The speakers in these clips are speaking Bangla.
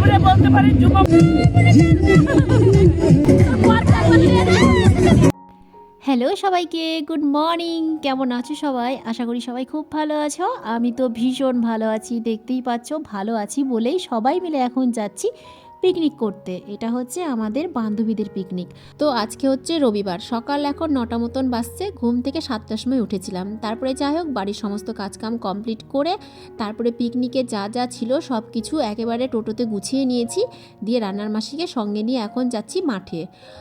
বলতে যুবক হ্যালো সবাইকে, গুড মর্নিং। কেমন আছো সবাই? আশা করি সবাই খুব ভালো আছো। আমি তো ভীষণ ভালো আছি, দেখতেই পাচ্ছ, ভালো আছি বলেই সবাই মিলে এখন যাচ্ছি পিকনিক করতে। এটা হচ্ছে আমাদের বান্ধবীদের পিকনিক তো আজকে হচ্ছে রবিবার। সকাল এখন নটা মতন বাজছে। ঘুম থেকে সাতটার সময় উঠেছিলাম। তারপরে যাই হোক, বাড়ির সমস্ত কাজকাম কমপ্লিট করে তারপরে পিকনিকে যা যা ছিল সব কিছু একেবারে টোটোতে গুছিয়ে নিয়েছি। দিয়ে রান্নার মাসিকে সঙ্গে নিয়ে এখন যাচ্ছি মাঠে।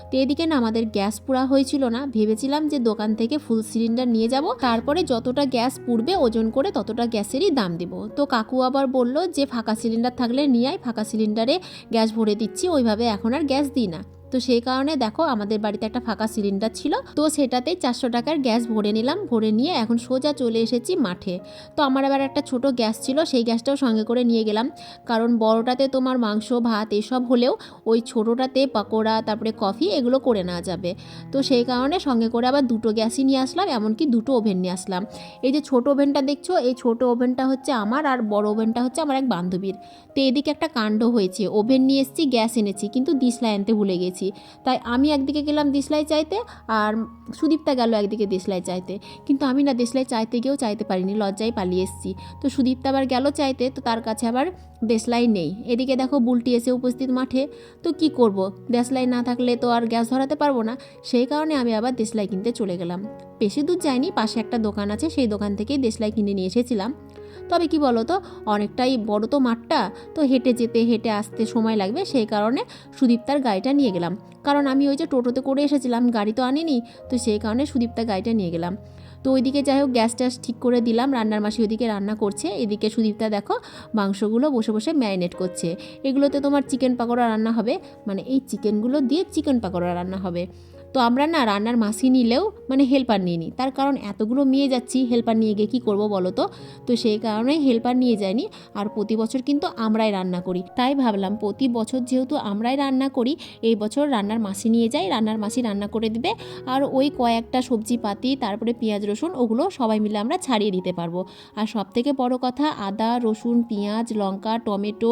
তো এদিকে না আমাদের গ্যাস পুরা হয়েছিল না। ভেবেছিলাম যে দোকান থেকে ফুল সিলিন্ডার নিয়ে যাব। তারপরে যতটা গ্যাস পুড়বে ওজন করে ততটা গ্যাসেরই দাম দেব। তো কাকু আবার বলল যে ফাঁকা সিলিন্ডার থাকলে নিয়ে আয়। ফাঁকা সিলিন্ডারে গ্যাস ভরে দিচ্ছি ওইভাবে এখন আর গ্যাস দিই না। তো সেই কারণে দেখো আমাদের বাড়িতে একটা ফাঁকা সিলিন্ডার ছিল। তো সেটাতেই চারশো টাকার গ্যাস ভরে নিলাম, ভরে নিয়ে এখন সোজা চলে এসেছি মাঠে। তো আমার আবার একটা ছোট গ্যাস ছিল, সেই গ্যাসটাও সঙ্গে করে নিয়ে গেলাম। কারণ বড়টাতে তোমার মাংস, ভাত এসব হলেও ওই ছোটোটাতে পকোড়া, তারপরে কফি এগুলো করে নেওয়া যাবে। তো সেই কারণে সঙ্গে করে আবার দুটো গ্যাসই নিয়ে আসলাম, এমনকি দুটো ওভেন নিয়ে আসলাম। এই যে ছোট ওভেনটা দেখছ, এই ছোট ওভেনটা হচ্ছে আমার আর বড় ওভেনটা হচ্ছে আমার এক বান্ধবীর। তো এদিকে একটা কাণ্ড হয়েছে, ওভেন নিয়ে এসেছি, গ্যাস এনেছি, কিন্তু দিসলাই আনতে ভুলে গেছি। তাই আমি একদিকে গেলাম দিসলাই চাইতে আর সুদীপ্তা গেল একদিকে দেশলাই চাইতে। কিন্তু আমি না দেশলাই চাইতে গিয়েও চাইতে পারিনি, লজ্জায় পালিয়ে এসেছি। তো সুদীপ্তা আবার গেল চাইতে, তো তার কাছে আবার দেশলাই নেই। এদিকে দেখো বুলটি এসে উপস্থিত মাঠে। তো কি করব? দেশলাই না থাকলে তো আর গ্যাস ধরাতে পারব না। সেই কারণে আমি আবার দেশলাই কিনতে চলে গেলাম। বেশি দূর যাইনি, পাশে একটা দোকান আছে, সেই দোকান থেকেই দেশলাই কিনে নিয়ে এসেছিলাম। তবে কি বলো তো অনেকটাই বড় তো মাঠটা, তো হেঁটে যেতে হেঁটে আসতে সময় লাগবে, সেই কারণে সুদীপ্তার গাড়িটা নিয়ে গেলাম। কারণ আমি ওই যে টোটোতে করে এসেছিলাম, গাড়ি তো আনিনি, তো সেই কারণে সুদীপ্তার গাড়িটা নিয়ে গেলাম। তো ওইদিকে যাই হোক, গ্যাস ট্যাস ঠিক করে দিলাম, রান্নার মাসি ওইদিকে রান্না করছে। এদিকে সুদীপ্তা দেখো, মাংসগুলো বসে বসে ম্যারিনেট করছে। এগুলোতে তোমার চিকেন পাকোড়া রান্না হবে মানে এই চিকেনগুলো দিয়ে চিকেন পাকোড়া রান্না হবে। তো আমরা না রান্নার মাসি নিলেও মানে হেল্পার নিয়ে নিই তার কারণ এতগুলো মেয়ে যাচ্ছি হেল্পার নিয়ে গিয়ে কী করব বলো তো? তো সেই কারণে হেল্পার নিয়ে যাইনি আর প্রতি বছর কিন্তু আমরাই রান্না করি। তাই ভাবলাম প্রতি বছর যেহেতু আমরাই রান্না করি, এই বছর রান্নার মাসি নিয়ে যাই, রান্নার মাসি রান্না করে দিবে আর ওই কয়েকটা সবজি পাতি, তারপরে পেঁয়াজ, রসুন ওগুলো সবাই মিলে আমরা ছাড়িয়ে দিতে পারব। আর সব থেকে বড় কথা আদা, রসুন, পেঁয়াজ, লঙ্কা, টমেটো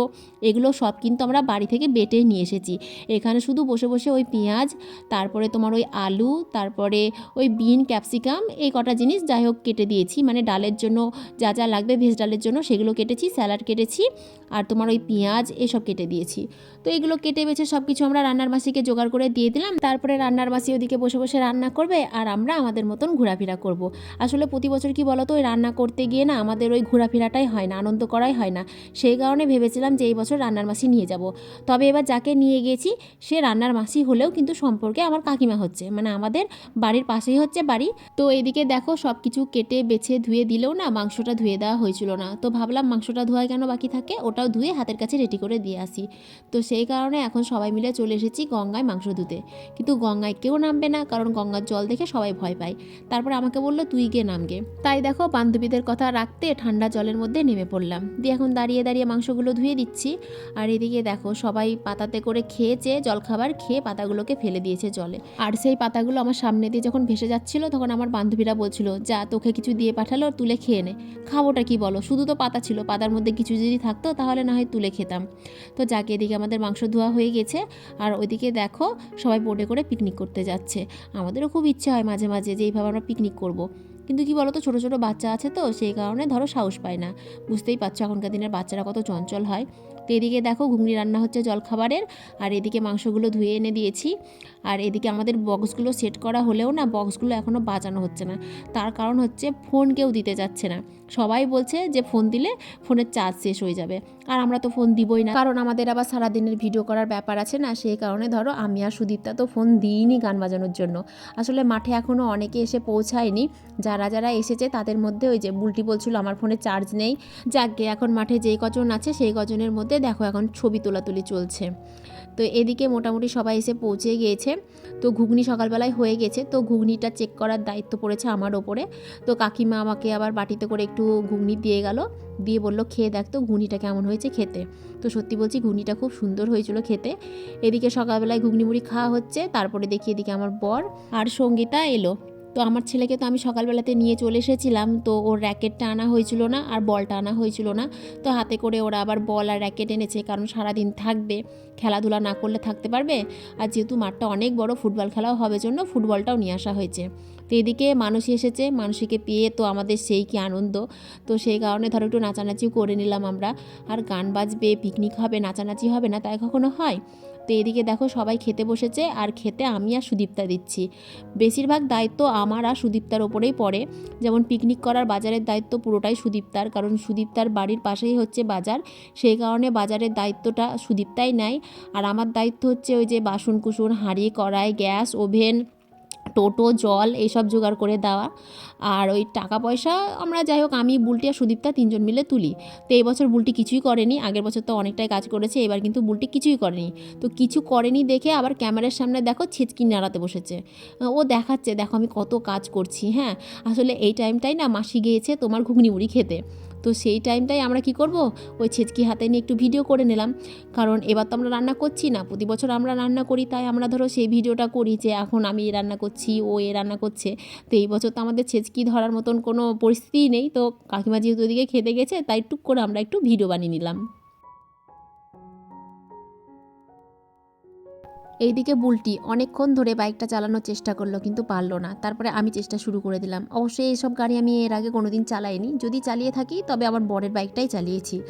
এগুলো সব কিন্তু আমরা বাড়ি থেকে বেটে নিয়ে এসেছি। এখানে শুধু বসে বসে ওই পেঁয়াজ, তারপরে তোমার ওই আলু, তারপরে ওই বিন, ক্যাপসিকাম, এই কটা জিনিস যাই হোক কেটে দিয়েছি। মানে ডালের জন্য যা যা লাগবে ভেজ ডালের জন্য সেগুলো কেটেছি, স্যালাড কেটেছি, আর তোমার ওই পেঁয়াজ, এসব কেটে দিয়েছি। তো এগুলো কেটে বেছে সব কিছু আমরা রান্নার মাসিকে জোগাড় করে দিয়ে দিলাম। তারপরে রান্নার মাসি ওদিকে বসে বসে রান্না করবে আর আমরা আমাদের মতন ঘোরাফেরা করব। আসলে প্রতি বছর কি বলতো, ওই রান্না করতে গিয়ে না আমাদের ওই ঘোরাফেরাটাই হয় না, আনন্দ করাই হয় না। সেই কারণে ভেবেছিলাম যে এই বছর রান্নার মাসি নিয়ে যাব। তবে এবার যাকে নিয়ে গেছি, সে রান্নার মাসি হলেও কিন্তু সম্পর্কে আমার কাকিমা হচ্ছে। মানে আমাদের বাড়ির পাশেই হচ্ছে বাড়ি। তো এদিকে দেখো সব কিছু কেটে বেছে ধুয়ে দিলেও না মাংসটা ধুয়ে দেওয়া হয়েছিল না। তো ভাবলাম মাংসটা ধোয়া কেন বাকি থাকে? ওটাও ধুয়ে হাতের কাছে রেডি করে দিয়ে আসি। তো সেই কারণে এখন সবাই মিলে চলে এসেছি গঙ্গায় মাংস ধুতে। কিন্তু গঙ্গায় কেউ নামবে না, কারণ গঙ্গার জল দেখে সবাই ভয় পায়। তারপর আমাকে বলল, তুই গিয়ে নামগে। তাই দেখো বান্ধবীদের কথা রাখতে ঠান্ডা জলের মধ্যে নেমে পড়লাম। দিয়ে এখন দাঁড়িয়ে দাঁড়িয়ে মাংসগুলো ধুয়ে দিচ্ছি। আর এদিকে দেখো সবাই পাতাতে করে খেয়েছে, জলখাবার খেয়ে পাতাগুলোকে ফেলে দিয়েছে জলে। আর সেই পাতাগুলো আমার সামনে দিয়ে যখন ভেসে যাচ্ছিল, তখন আমার বান্ধবীরা বলছিল, যা, তোকে কিছু দিয়ে পাঠালো, তুলে খেয়ে নে। খাবোটা কি বলো? শুধু তো পাতা ছিল, পাতার মধ্যে কিছু যদি থাকতো, তাহলে না হয় তুলে খেতাম। তো যাকে, এদিকে আমাদের মাংস ধোয়া হয়ে গেছে। আর ওইদিকে দেখো, সবাই বোটে করে পিকনিক করতে যাচ্ছে। আমাদেরও খুব ইচ্ছে হয় মাঝে মাঝে যে এইভাবে আমরা পিকনিক করব। কিন্তু কি বলতো, ছোটো ছোটো বাচ্চা আছে তো, সেই কারণে ধরো সাহস পায় না। বুঝতেই পারছ, এখনকার দিনের বাচ্চারা কত চঞ্চল হয়। তো এদিকে দেখো ঘুগনি রান্না হচ্ছে জলখাবারের, আর এদিকে মাংসগুলো ধুয়ে এনে দিয়েছি। আর এদিকে আমাদের বক্সগুলো সেট করা হলেও না বক্সগুলো এখনও বাজানো হচ্ছে না। তার কারণ হচ্ছে ফোন কেউ দিতে যাচ্ছে না। সবাই বলছে যে ফোন দিলে ফোনের চার্জ শেষ হয়ে যাবে। আর আমরা তো ফোন দিবই না। কারণ আমাদের আবার সারাদিনের ভিডিও করার ব্যাপার আছে না, সেই কারণে ধরো আমি আর সুদীপ্তা তো ফোন দিইনি গান বাজানোর জন্য। আসলে মাঠে এখনও অনেকে এসে পৌঁছায়নি। যারা যারা এসেছে তাদের মধ্যে ওই যে বুলটি বলছিল, আমার ফোনে চার্জ নেই। যাকে এখন মাঠে যেই কজন আছে সেই কজনের মধ্যে দেখো, এখন ছবি তোলাতুলি চলছে। তো এদিকে মোটামুটি সবাই এসে পৌঁছে গিয়েছে। তো ঘুগনি সকালবেলায় হয়ে গেছে। তো ঘুগনিটা চেক করার দায়িত্ব পড়েছে আমার ওপরে। তো কাকিমা আমাকে আবার বাটিতে করে একটু ঘুগনি দিয়ে গেল। দিয়ে বলল, খেয়ে দেখ তো ঘুগনিটা কেমন হয়েছে খেতে। তো সত্যি বলছি, ঘুগনিটা খুব সুন্দর হয়েছিল খেতে। এদিকে সকালবেলায় ঘুগনি মুড়ি খাওয়া হচ্ছে। তারপরে দেখি এদিকে আমার বর আর সঙ্গীতা এলো। তো আমার ছেলেকে তো আমি সকালবেলাতে নিয়ে চলে এসেছিলাম, তো ওর র্যাকেটটা আনা হয়েছিল না আর বলটা আনা হয়েছিল না। তো হাতে করে ওরা আবার বল আর র্যাকেট এনেছে, কারণ সারাদিন থাকবে, খেলাধুলা না করলে থাকতে পারবে। আর যেহেতু মাঠটা অনেক বড়, ফুটবল খেলাও হবে জন্য ফুটবলটাও নিয়ে আসা হয়েছে। তো এদিকে মানুষই এসেছে, মানুষকে পেয়ে তো আমাদের সেই কি আনন্দ। তো সেই কারণে ধরো একটু নাচানাচিও করে নিলাম আমরা। আর গান বাজবে, পিকনিক হবে, নাচানাচি হবে না, তাই কখনো হয়? তো এদিকে দেখো সবাই খেতে বসেছে আর খেতে আমি আর সুদীপ্তা দিচ্ছি। বেশিরভাগ দায়িত্ব আমার আর সুদীপ্তার ওপরেই পড়ে। যেমন পিকনিক করার বাজারের দায়িত্ব পুরোটাই সুদীপ্তার, কারণ সুদীপ্তার বাড়ির পাশেই হচ্ছে বাজার। সেই কারণে বাজারের দায়িত্বটা সুদীপ্তাই নেয়। আর আমার দায়িত্ব হচ্ছে ওই যে বাসন কুসুন হাঁড়ি, কড়াই, গ্যাস, ওভেন টোটো, জল এইসব জোগাড় করে দেওয়া। আর ওই টাকা পয়সা আমরা যাই হোক, আমি, বুলটি আর সুদীপ্তা তিনজন মিলে তুলি। তো এই বছর বুলটি কিছুই করেনি, আগের বছর তো অনেকটাই কাজ করেছে, এবার কিন্তু বুলটি কিছুই করেনি। তো কিছু করেনি দেখে আবার ক্যামেরার সামনে দেখো ছিচকি নাড়াতে বসেছে। ও দেখাচ্ছে, দেখো আমি কত কাজ করছি হ্যাঁ। আসলে এই টাইমটাই না মাসি গিয়েছে তোমার ঘুগনি মুড়ি খেতে। তো সেই টাইমটাই আমরা কি করব? ওই ছেচকি হাতে নিয়ে একটু ভিডিও করে নিলাম। কারণ এবার তো আমরা রান্না করছি না প্রতি বছর আমরা রান্না করি, তাই আমরা ধরো সেই ভিডিওটা করি যে এখন আমি এ রান্না করছি, ও এ রান্না করছে। তো এই বছর তো আমাদের ছেচকি ধরার মতন কোনো পরিস্থিতিই নেই, তো কাকিমা যেহেতু ওদিকে খেতে গেছে, তাই টুক করে আমরা একটু ভিডিও বানিয়ে নিলাম। এইদিকে বুলটি অনেকক্ষণ ধরে বাইকটা চালানোর চেষ্টা করল, কিন্তু পারল না। তারপরে আমি চেষ্টা শুরু করে দিলাম। অবশ্যই এইসব গাড়ি আমি এর আগে কোনোদিন চালাইনি। যদি চালিয়ে থাকি, তবে আমার বরের বাইকটাই চালিয়েছি।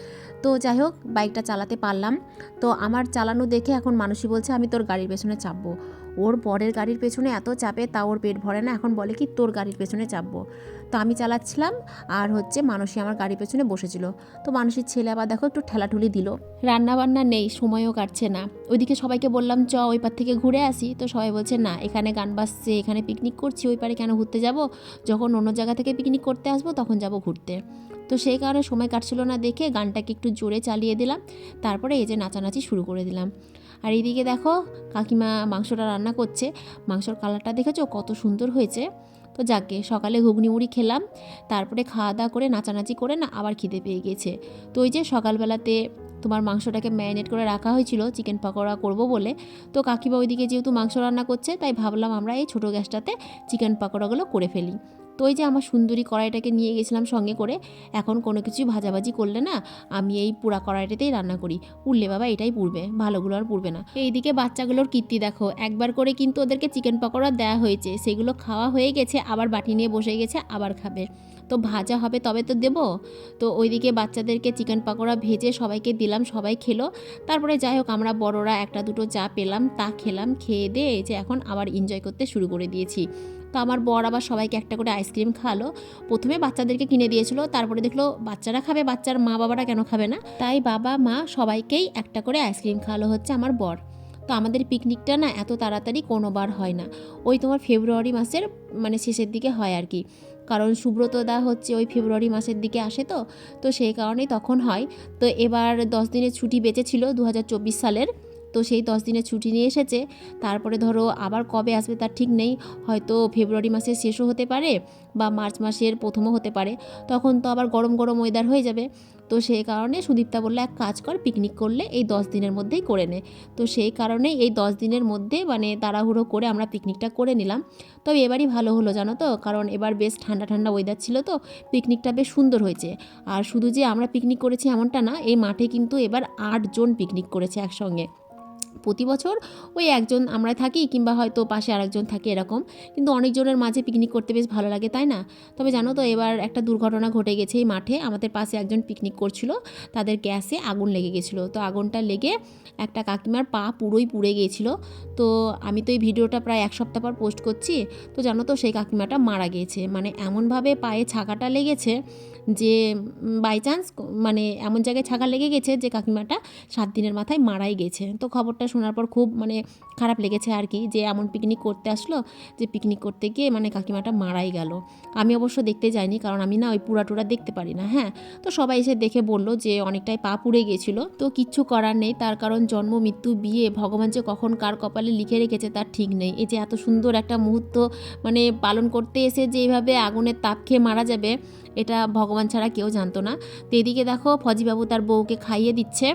তো যাই হোক, বাইকটা চালাতে পারলাম। তো আমার চালানো দেখে এখন মানুষই বলছে, আমি তোর গাড়ির পেছনে চাপবো। ওর বরের গাড়ির পেছনে এত চাপে, তা ওর পেট ভরে না। এখন বলে কি, তোর গাড়ির পেছনে চাপবো। তো আমি চালাচ্ছিলাম, আর হচ্ছে মানুষই আমার গাড়ির পেছনে বসেছিল। তো মানুষের ছেলে আবার দেখো একটু ঠেলাঠুলি দিল। রান্না বান্না নেই, সময়ও কাটছে না। ওইদিকে সবাইকে বললাম, চ, ওই পার থেকে ঘুরে আসি। তো সবাই বলছে, না, এখানে গান বাজছে, এখানে পিকনিক করছি, ওই পারে কেন ঘুরতে যাব? যখন অন্য জায়গা থেকে পিকনিক করতে আসব, তখন যাব ঘুরতে। তো সেই কারণে সময় কাটছিল না দেখে গানটাকে একটু জোরে চালিয়ে দিলাম। তারপরে এই যে নাচানাচি শুরু করে দিলাম। আর এইদিকে দেখো কাকিমা মাংসটা রান্না করছে। মাংসর কালারটা দেখেছ? কত সুন্দর হয়েছে। তো যাকে সকালে ঘুগনি মুড়ি খেলাম, তারপরে খাওয়া দাওয়া করে, নাচানাচি করে না আবার খিদে পেয়ে গেছে। তো ওই যে সকালবেলাতে তোমার মাংসটাকে ম্যারিনেট করে রাখা হয়েছিল, চিকেন পকোড়া করব বলে। তো কাকিমা ওইদিকে যেহেতু মাংস রান্না করছে, তাই ভাবলাম আমরা এই ছোটো গ্যাসটাতে চিকেন পকোড়াগুলো করে ফেলি। তো ওই যে আমার সুন্দরী কড়াইটাকে নিয়ে গেছিলাম সঙ্গে করে, এখন কোনো কিছু ভাজাভাজি করলে না, আমি এই পুরা কড়াইটাতেই রান্না করি। উঠলে বাবা, এটাই পুড়বে ভালোগুলো আর পুড়বে না। এইদিকে বাচ্চাগুলোর কীর্তি দেখো, একবার করে কিন্তু ওদেরকে চিকেন পকোড়া দেওয়া হয়েছে, সেগুলো খাওয়া হয়ে গেছে, আবার বাটি নিয়ে বসে গেছে, আবার খাবে। তো ভাজা হবে তবে তো দেবো? তো ওইদিকে বাচ্চাদেরকে চিকেন পকোড়া ভেজে সবাইকে দিলাম, সবাই খেলো। তারপরে যাই হোক, আমরা বড়রা একটা দুটো চা পেলাম, তা খেলাম, খেয়ে দিয়ে যে এখন আবার এনজয় করতে শুরু করে দিয়েছি। তো আমার বর আবার সবাইকে একটা করে আইসক্রিম খাওয়ালো। প্রথমে বাচ্চাদেরকে কিনে দিয়েছিল, তারপরে দেখল বাচ্চারা খাবে, বাচ্চার মা বাবারা কেন খাবে না? তাই বাবা, মা সবাইকেই একটা করে আইসক্রিম খাওয়ালো হচ্ছে আমার বর। তো আমাদের পিকনিকটা না এত তাড়াতাড়ি কোনোবার হয় না। ওই তোমার ফেব্রুয়ারি মাসের মানে শেষের দিকে হয় আর কি। কারণ সুব্রতদা হচ্ছে ওই ফেব্রুয়ারি মাসের দিকে আসে তো তো সেই কারণেই তখন হয়। তো এবার দশ দিনের ছুটি বেঁচেছিল দু হাজার চব্বিশ সালের। তো সেই দশ দিনের ছুটি নিয়ে এসেছে। তারপরে ধরো আবার কবে আসবে তার ঠিক নেই। হয়তো ফেব্রুয়ারি মাসের শেষও হতে পারে বা মার্চ মাসের প্রথমও হতে পারে। তখন তো আবার গরম গরম ওয়েদার হয়ে যাবে। তো সেই কারণে সুদীপ্তা বললে, এক কাজ কর পিকনিক করলে এই দশ দিনের মধ্যেই করে নে। তো সেই কারণেই এই দশ দিনের মধ্যে মানে তাড়াহুড়ো করে আমরা পিকনিকটা করে নিলাম। তবে এবারই ভালো হলো, জানো তো? কারণ এবার বেশ ঠান্ডা ঠান্ডা ওয়েদার ছিল তো। পিকনিকটা বেশ সুন্দর হয়েছে। আর শুধু যে আমরা পিকনিক করেছি এমনটা না, এই মাঠে কিন্তু এবার আটজন পিকনিক করেছে একসঙ্গে। প্রতি বছর ওই একজন আমরা থাকি কিংবা হয়তো পাশে আরেকজন থাকে এরকম। কিন্তু অনেকজনের মাঝে পিকনিক করতে বেশ ভালো লাগে, তাই না? তবে জানো তো এবার একটা দুর্ঘটনা ঘটে গেছে এই মাঠে। আমাদের পাশে একজন পিকনিক করছিল, তাদের গ্যাসে আগুন লেগে গেছিল। তো আগুনটা লেগে একটা কাকিমার পা পুরোই পুড়ে গিয়েছিল। তো আমি তো এই ভিডিওটা প্রায় এক সপ্তাহ পর পোস্ট করছি। তো জানো তো সেই কাকিমাটা মারা গিয়েছে। মানে এমনভাবে পায়ে ছাকাটা লেগেছে যে বাই চান্স মানে এমন জায়গায় ছাকা লেগে গেছে যে কাকিমাটা সাত দিনের মাথায় মারাই গেছে। তো খবরটা শোনার পর খুব মানে খারাপ লেগেছে আর কি, যে এমন পিকনিক করতে আসলো, যে পিকনিক করতে গিয়ে মানে কাকিমাটা মারাই গেল। আমি অবশ্য দেখতে যাইনি, কারণ আমি না ওই পুরা টুরা দেখতে পারি না হ্যাঁ? তো সবাই এসে দেখে বলল যে অনেকটাই পা পুড়ে গেছিল তো কিচ্ছু করার নেই, তার কারণ জন্ম, মৃত্যু, বিয়ে, ভগবান যে কখন কার কপালে লিখে রেখেছে তার ঠিক নেই। এই যে এত সুন্দর একটা মুহূর্ত মানে পালন করতে এসে যে এইভাবে আগুনের তাপ খেয়ে মারা যাবে এটা ভগবান ছাড়া কেউ জানতো না। তো এদিকে দেখো ফজিবাবু তার বউকে খাইয়ে দিচ্ছে।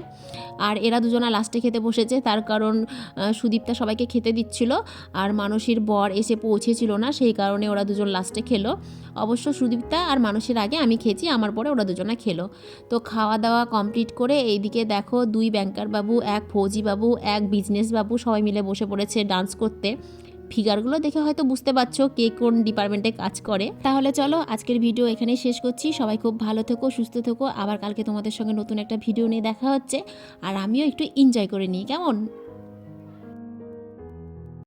আর এরা দুজনা লাস্টে খেতে বসেছে। তার কারণ সুদীপ্তা সবাইকে খেতে দিচ্ছিল। আর মানসীর বর এসে পৌঁছেছিল না। সেই কারণে ওরা দুজন লাস্টে খেলো। অবশ্য সুদীপ্তা আর মানুষের আগে আমি খেয়েছি, আমার পরে ওরা দুজনে খেলো। তো খাওয়া দাওয়া কমপ্লিট করে এইদিকে দেখো দুই ব্যাংকার বাবু এক ফৌজি বাবু এক বিজনেস বাবু সবাই মিলে বসে পড়েছে ডান্স করতে। ফিগারগুলো দেখে হয়তো বুঝতে পারছ কে কোন ডিপার্টমেন্টে কাজ করে। তাহলে চলো আজকের ভিডিও এখানেই শেষ করছি। সবাই খুব ভালো থেকো, সুস্থ থেকো। আবার কালকে তোমাদের সঙ্গে নতুন একটা ভিডিও নিয়ে দেখা হচ্ছে। আর আমিও একটু এনজয় করে নিই, কেমন?